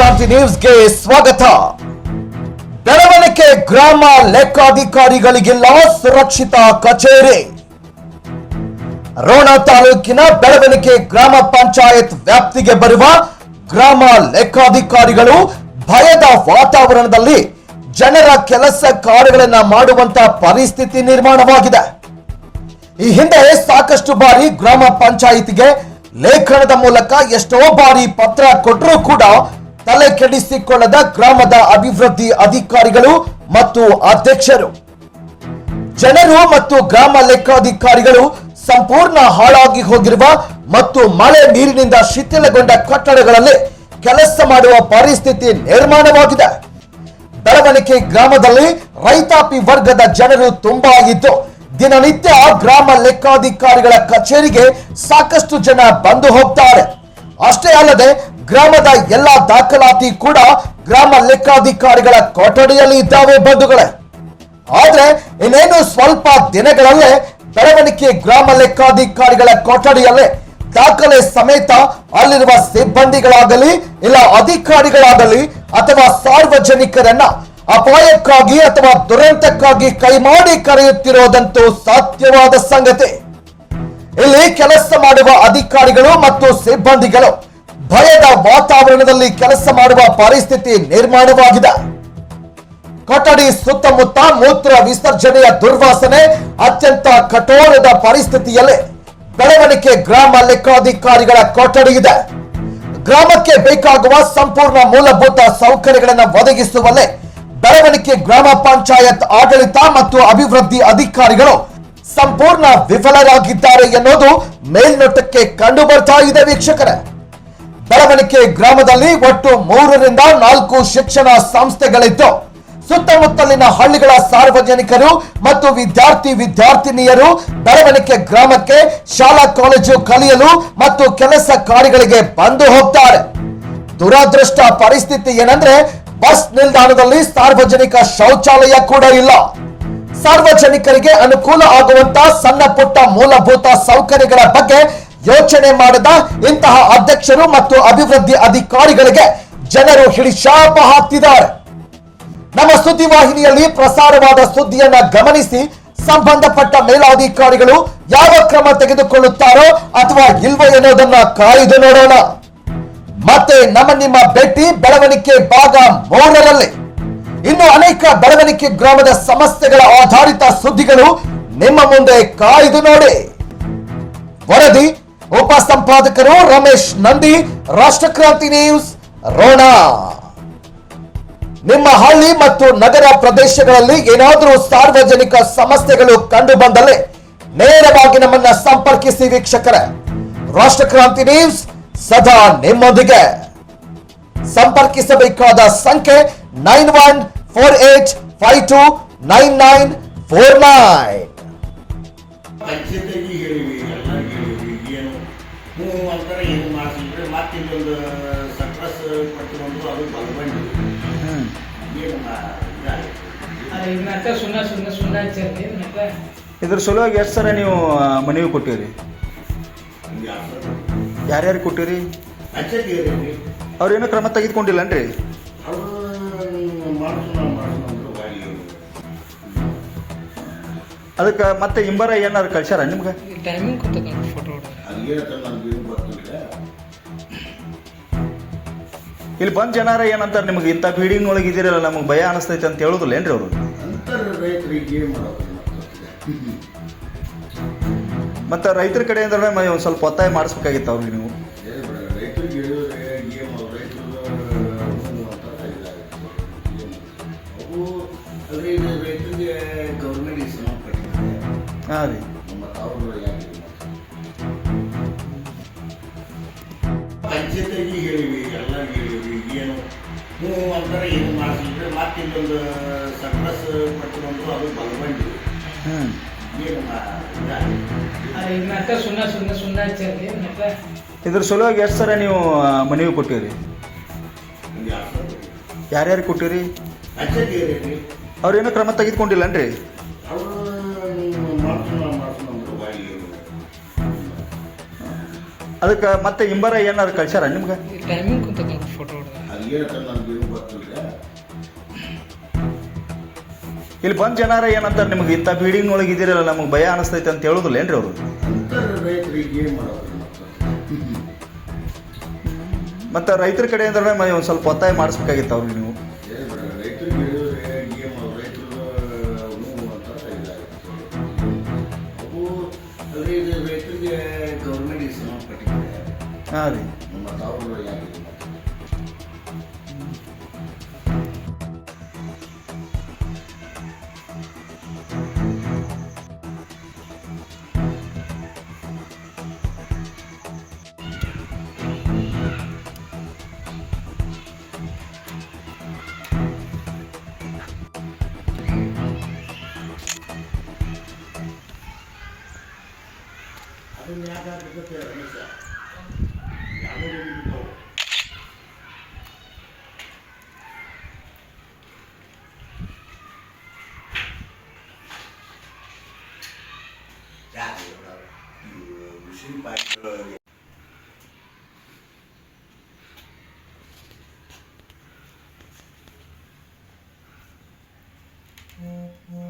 ರಾಷ್ಟ್ರಕ್ರಾಂತಿ ನ್ಯೂಸ್ಗೆ ಸ್ವಾಗತ. ಬೆಳವಣಿಗೆ ಗ್ರಾಮ ಲೆಕ್ಕಾಧಿಕಾರಿಗಳಿಗೆಲ್ಲ ಸುರಕ್ಷಿತ ಕಚೇರಿ. ರೋಣ ತಾಲೂಕಿನ ಬೆಳವಣಿಗೆ ಗ್ರಾಮ ಪಂಚಾಯತ್ ವ್ಯಾಪ್ತಿಗೆ ಬರುವ ಗ್ರಾಮ ಲೆಕ್ಕಾಧಿಕಾರಿಗಳು ಭಯದ ವಾತಾವರಣದಲ್ಲಿ ಜನರ ಕೆಲಸ ಕಾರ್ಯಗಳನ್ನ ಮಾಡುವಂತ ಪರಿಸ್ಥಿತಿ ನಿರ್ಮಾಣವಾಗಿದೆ. ಈ ಹಿಂದೆ ಸಾಕಷ್ಟು ಬಾರಿ ಗ್ರಾಮ ಪಂಚಾಯಿತಿಗೆ ಲೇಖನದ ಮೂಲಕ ಎಷ್ಟೋ ಬಾರಿ ಪತ್ರ ಕೊಟ್ಟರೂ ಕೂಡ ತಲೆ ಕೆಡಿಸಿಕೊಳ್ಳದ ಗ್ರಾಮದ ಅಭಿವೃದ್ಧಿ ಅಧಿಕಾರಿಗಳು ಮತ್ತು ಅಧ್ಯಕ್ಷರು. ಜನರು ಮತ್ತು ಗ್ರಾಮ ಲೆಕ್ಕಾಧಿಕಾರಿಗಳು ಸಂಪೂರ್ಣ ಹಾಳಾಗಿ ಹೋಗಿರುವ ಮತ್ತು ಮಳೆ ನೀರಿನಿಂದ ಶಿಥಿಲಗೊಂಡ ಕಟ್ಟಡಗಳಲ್ಲಿ ಕೆಲಸ ಮಾಡುವ ಪರಿಸ್ಥಿತಿ ನಿರ್ಮಾಣವಾಗಿದೆ. ಬೆಳವಣಿಗೆ ಗ್ರಾಮದಲ್ಲಿ ರೈತಾಪಿ ವರ್ಗದ ಜನರು ತುಂಬಾ ಆಗಿದ್ದು, ದಿನನಿತ್ಯ ಗ್ರಾಮ ಲೆಕ್ಕಾಧಿಕಾರಿಗಳ ಕಚೇರಿಗೆ ಸಾಕಷ್ಟು ಜನ ಬಂದು ಹೋಗ್ತಾರೆ. ಅಷ್ಟೇ ಅಲ್ಲದೆ ಗ್ರಾಮದ ಎಲ್ಲ ದಾಖಲಾತಿ ಕೂಡ ಗ್ರಾಮ ಲೆಕ್ಕಾಧಿಕಾರಿಗಳ ಕೊಠಡಿಯಲ್ಲಿ ಇದ್ದಾವೆ ಬಂಧುಗಳೇ. ಆದ್ರೆ ಇನ್ನೇನು ಸ್ವಲ್ಪ ದಿನಗಳಲ್ಲೇ ಬೆಳವಣಿಗೆ ಗ್ರಾಮ ಲೆಕ್ಕಾಧಿಕಾರಿಗಳ ಕೊಠಡಿಯಲ್ಲೇ ದಾಖಲೆ ಸಮೇತ ಅಲ್ಲಿರುವ ಸಿಬ್ಬಂದಿಗಳಾಗಲಿ ಇಲ್ಲ ಅಧಿಕಾರಿಗಳಾಗಲಿ ಅಥವಾ ಸಾರ್ವಜನಿಕರನ್ನ ಅಪಾಯಕ್ಕಾಗಿ ಅಥವಾ ದುರಂತಕ್ಕಾಗಿ ಕೈಮಾಡಿ ಕರೆಯುತ್ತಿರುವುದಂತೂ ಸಾಧ್ಯವಾದ ಸಂಗತಿ. ಇಲ್ಲಿ ಕೆಲಸ ಮಾಡುವ ಅಧಿಕಾರಿಗಳು ಮತ್ತು ಸಿಬ್ಬಂದಿಗಳು ಭಯದ ವಾತಾವರಣದಲ್ಲಿ ಕೆಲಸ ಮಾಡುವ ಪರಿಸ್ಥಿತಿ ನಿರ್ಮಾಣವಾಗಿದೆ. ಕೊಠಡಿ ಸುತ್ತಮುತ್ತ ಮೂತ್ರ ವಿಸರ್ಜನೆಯ ದುರ್ವಾಸನೆ ಅತ್ಯಂತ ಕಠೋರದ ಪರಿಸ್ಥಿತಿಯಲ್ಲಿ ಬೆಳವಣಿಗೆ ಗ್ರಾಮ ಲೆಕ್ಕಾಧಿಕಾರಿಗಳ ಕೊಠಡಿ ಇದೆ. ಗ್ರಾಮಕ್ಕೆ ಬೇಕಾಗುವ ಸಂಪೂರ್ಣ ಮೂಲಭೂತ ಸೌಕರ್ಯಗಳನ್ನು ಒದಗಿಸುವಲ್ಲಿ ಬೆಳವಣಿಗೆ ಗ್ರಾಮ ಪಂಚಾಯತ್ ಆಡಳಿತ ಮತ್ತು ಅಭಿವೃದ್ಧಿ ಅಧಿಕಾರಿಗಳು ಸಂಪೂರ್ಣ ವಿಫಲರಾಗಿದ್ದಾರೆ ಎನ್ನುವುದು ಮೇಲ್ನೋಟಕ್ಕೆ ಕಂಡು ಬರ್ತಾ ಇದೆ ವೀಕ್ಷಕರೇ. ಬೆಳವಣಿಗೆ ಗ್ರಾಮದಲ್ಲಿ ಒಟ್ಟು ಮೂರರಿಂದ ನಾಲ್ಕು ಶಿಕ್ಷಣ ಸಂಸ್ಥೆಗಳಿದ್ದು, ಸುತ್ತಮುತ್ತಲಿನ ಹಳ್ಳಿಗಳ ಸಾರ್ವಜನಿಕರು ಮತ್ತು ವಿದ್ಯಾರ್ಥಿ ವಿದ್ಯಾರ್ಥಿನಿಯರು ಬೆಳವಣಿಗೆ ಗ್ರಾಮಕ್ಕೆ ಶಾಲಾ ಕಾಲೇಜು ಕಲಿಯಲು ಮತ್ತು ಕೆಲಸ ಕಾರ್ಯಗಳಿಗೆ ಬಂದು ಹೋಗ್ತಾರೆ. ದುರಾದೃಷ್ಟ ಪರಿಸ್ಥಿತಿ ಏನಂದ್ರೆ, ಬಸ್ ನಿಲ್ದಾಣದಲ್ಲಿ ಸಾರ್ವಜನಿಕ ಶೌಚಾಲಯ ಕೂಡ ಇಲ್ಲ. ಸಾರ್ವಜನಿಕರಿಗೆ ಅನುಕೂಲ ಆಗುವಂತ ಸಣ್ಣ ಪುಟ್ಟ ಮೂಲಭೂತ ಸೌಕರ್ಯಗಳ ಬಗ್ಗೆ ಯೋಚನೆ ಮಾಡದ ಇಂತಹ ಅಧ್ಯಕ್ಷರು ಮತ್ತು ಅಭಿವೃದ್ಧಿ ಅಧಿಕಾರಿಗಳಿಗೆ ಜನರು ಹಿಡಿಶಾಪ ಹಾಕ್ತಿದ್ದಾರೆ ನಮ್ಮ ಸುದ್ದಿವಾಹಿನಿಯಲ್ಲಿ ಪ್ರಸಾರವಾದ ಸುದ್ದಿಯನ್ನ ಗಮನಿಸಿ, ಸಂಬಂಧಪಟ್ಟ ಮೇಲಾಧಿಕಾರಿಗಳು ಯಾವ ಕ್ರಮ ತೆಗೆದುಕೊಳ್ಳುತ್ತಾರೋ ಅಥವಾ ಇಲ್ವೋ ಎನ್ನುವುದನ್ನ ಕಾಯ್ದು ನೋಡೋಣ. ಮತ್ತೆ ನಮ್ಮ ನಿಮ್ಮ ಭೇಟಿ ಬೆಳವಣಿಗೆ ಭಾಗ ಮೂರರಲ್ಲಿ. ಇನ್ನು ಅನೇಕ ಬೆಳವಣಿಗೆ ಗ್ರಾಮದ ಸಮಸ್ಯೆಗಳ ಆಧಾರಿತ ಸುದ್ದಿಗಳು ನಿಮ್ಮ ಮುಂದೆ ಕಾಯ್ದು ನೋಡಿ. ವರದಿ ಉಪ ಸಂಪಾದಕರು ರಮೇಶ್ ನಂದಿ, ರಾಷ್ಟ್ರ ಕ್ರಾಂತಿ ನ್ಯೂಸ್ ರೋಣ. ನಿಮ್ಮ ಹಳ್ಳಿ ಮತ್ತು ನಗರ ಪ್ರದೇಶಗಳಲ್ಲಿ ಏನಾದರೂ ಸಾರ್ವಜನಿಕ ಸಮಸ್ಯೆಗಳು ಕಂಡು ಬಂದಲ್ಲಿ ನೇರವಾಗಿ ನಮ್ಮನ್ನ ಸಂಪರ್ಕಿಸಿ ವೀಕ್ಷಕರೇ. ರಾಷ್ಟ್ರಕ್ರಾಂತಿ ನ್ಯೂಸ್ ಸದಾ ನಿಮ್ಮೊಂದಿಗೆ. ಸಂಪರ್ಕಿಸಬೇಕಾದ ಸಂಖ್ಯೆ nine one four eight five two nine nine four nine. ಇದ್ರ ಸಲುವಾಗಿ ಎಷ್ಟು ಸರ ನೀವು ಮನವಿ ಕೊಟ್ಟಿರಿ. ಯಾರ್ಯಾರು ಕೊಟ್ಟಿರಿ? ಅವ್ರೇನು ಕ್ರಮ ತೆಗೆದುಕೊಂಡಿಲ್ಲ ಅನ್ರಿ ಅದಕ್ಕೆ ಮತ್ತೆ ಇಂಬರ ಏನಾರು ಕಳ್ಸ್ಯಾರ ನಿಮ್ಗೆ? ಟೈಮಿಂಗ್ ಫೋಟೋ ಇಲ್ಲಿ ಬಂದ್ ಜನಾರ ಏನಂತಾರೆ ನಿಮ್ಗೆ ಇಂಥ ಫೀಡಿಂಗ್ ಒಳಗೆ ಇದ್ದೀರಲ್ಲ ನಮಗೆ ಭಯ ಅನಿಸ್ತೈತೆ ಅಂತ ಹೇಳುದಿಲ್ಲ ಏನ್ರಿ ಅವರು? ರೈತರಿಗೆ ಏನು ಮಾಡೋದು? ಮತ್ತೆ ರೈತರ ಕಡೆ ಅಂದ್ರೆ ಒಂದು ಸ್ವಲ್ಪ ಒತ್ತಾಯ ಮಾಡಿಸ್ಬೇಕಾಗಿತ್ತು ಅವ್ರಿಗೆ ನೀವು. ರೈತರಿಗೆ ರೈತರಿಗೆ ಗೌರ್ಮೆಂಟ್ ಹಾಂ ರೀ? ಪಂಚಾಯತಿಗೆ ಹೇಳಿವಿ ಹ್ಞೂ ಅಂದ್ರೆ ಇದು? ಮಾಡಿಸಿದ್ರೆ ಮತ್ತೆ ಇನ್ನೊಂದು ಅದು ಬಲ್ಬಂಡಿ ಹ್ಞೂ ಇದ್ರ ಸಲುವಾಗಿ ಎಷ್ಟು ಸರ ನೀವು ಮನೆಗೆ ಮನವಿ ಕೊಟ್ಟಿರಿ. ಯಾರ್ಯಾರು ಕೊಟ್ಟಿರಿ? ಅವ್ರೇನು ಕ್ರಮ ತೆಗೆದುಕೊಂಡಿಲ್ಲನ್ರಿ? ಅದಕ್ಕೆ ಮತ್ತೆ ಇಂಬರ ಏನಾರು ಕಳ್ಸ್ಯಾರ ನಿಮ್ಗೆ? ಟೈಮಿಂಗ್ ಫೋಟೋ ನನಗೇನು ಗೊತ್ತಿಲ್ಲ ಇಲ್ಲಿ ಬಂದ್ ಜನರ ಏನಂತಾರೆ ನಿಮ್ಗೆ ಇಂಥ ಫೀಡಿಂಗ್ ಒಳಗೆ ಇದೀರಲ್ಲ ನಮಗೆ ಭಯ ಅನಿಸ್ತೈತೆ ಅಂತ ಹೇಳುದಿಲ್ಲ ಏನ್ರಿ ಅವರು? ರೈತರಿಗೆ ಏನು ಮಾಡೋದು? ಮತ್ತೆ ರೈತರ ಅಂದ್ರೆ ಒಂದು ಸ್ವಲ್ಪ ಒತ್ತಾಯ ಮಾಡಿಸ್ಬೇಕಾಗಿತ್ತು ಅವ್ರಿಗೆ ನೀವು. ಹಾಂ ಮಾಡೋದು? 家里有了，有新买个。Mm-hmm.